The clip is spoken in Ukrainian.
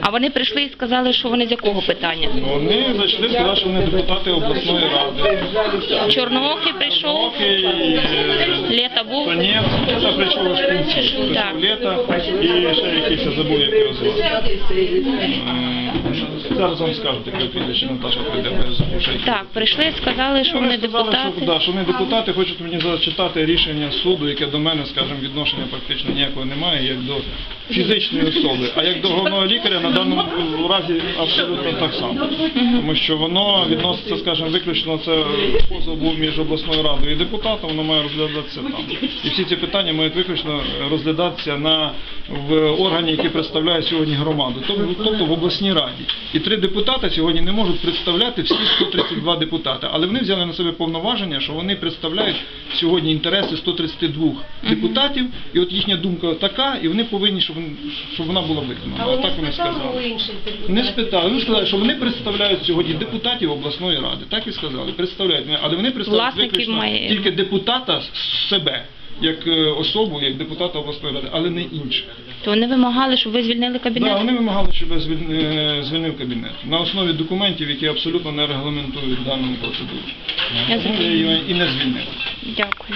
А вони прийшли і сказали, що вони з якого питання? Вони зайшли, сказали, що вони депутати обласної ради. Чорноокий прийшов, е, Лєта був. Ні, це прийшов аж в кінці. Так. Літа і ще якийсь я забув, як його звати. М, Зараз вам скажу таке прізвище, Наташа прийде, я забув ще якийсь. Так, прийшли, сказали, що вони депутати. Що, да, що вони депутати хочуть мені зачитати рішення суду, яке до мене, скажімо, відношення практично ніякого немає, як до фізичної особи. А як до головного лікаря на даному разі абсолютно так само. Тому що воно відноситься, скажімо, виключно це позов був між обласною радою і депутатом, воно має розглядатися. І всі ці питання мають виключно розглядатися на в органі, який представляє сьогодні громаду, тобто, в обласній раді. І три депутати сьогодні не можуть представляти всі 132 депутати, але вони взяли на себе повноваження, що вони представляють сьогодні інтереси 132 депутатів, і от їхня думка така, і вони повинні, щоб, щоб вона була виконана. Але так не вони сказали. Не спитали. Вони сказали, що вони представляють сьогодні депутатів обласної ради. Так і сказали. Представляють. Але вони представляють виключно тільки депутата з себе, як е, особу, як депутата обласної ради, але не інших. То вони вимагали, щоб ви звільнили кабінет? Да, вони вимагали, щоб я е, звільнив кабінет на основі документів, які абсолютно не регламентують дану процедуру. Я Тому я її і не звільнив. Дякую.